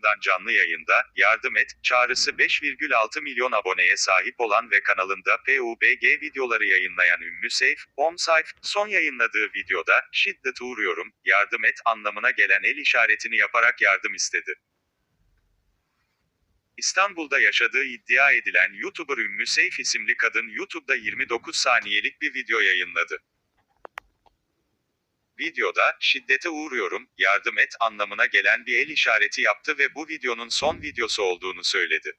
tarafından canlı yayında, yardım et, çağrısı 5,6 milyon aboneye sahip olan ve kanalında PUBG videoları yayınlayan ünlü Seyf, Omsayf, son yayınladığı videoda, şiddet uğruyorum, yardım et anlamına gelen el işaretini yaparak yardım istedi. İstanbul'da yaşadığı iddia edilen YouTuber ünlü Seyf isimli kadın YouTube'da 29 saniyelik bir video yayınladı. Videoda, şiddete uğruyorum, yardım et anlamına gelen bir el işareti yaptı ve bu videonun son videosu olduğunu söyledi.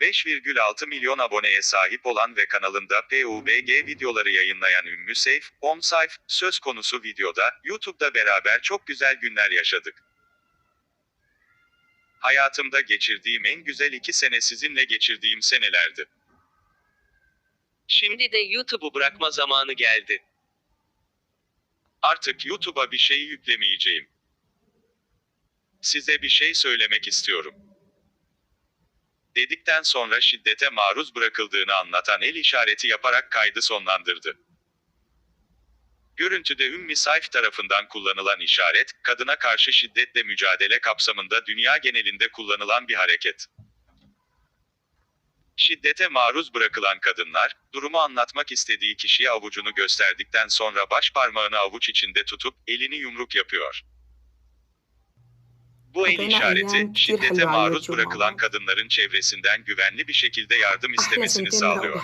5,6 milyon aboneye sahip olan ve kanalında PUBG videoları yayınlayan ünlü Seyf, Omsayf, söz konusu videoda, YouTube'da beraber çok güzel günler yaşadık. Hayatımda geçirdiğim en güzel iki sene sizinle geçirdiğim senelerdi. Şimdi de YouTube'u bırakma zamanı geldi. Artık YouTube'a bir şey yüklemeyeceğim. Size bir şey söylemek istiyorum. Dedikten sonra şiddete maruz bırakıldığını anlatan el işareti yaparak kaydı sonlandırdı. Görüntüde Ümmi Sayf tarafından kullanılan işaret, kadına karşı şiddetle mücadele kapsamında dünya genelinde kullanılan bir hareket. Şiddete maruz bırakılan kadınlar, durumu anlatmak istediği kişiye avucunu gösterdikten sonra baş parmağını avuç içinde tutup elini yumruk yapıyor. Bu el işareti, şiddete maruz bırakılan kadınların çevresinden güvenli bir şekilde yardım istemesini sağlıyor.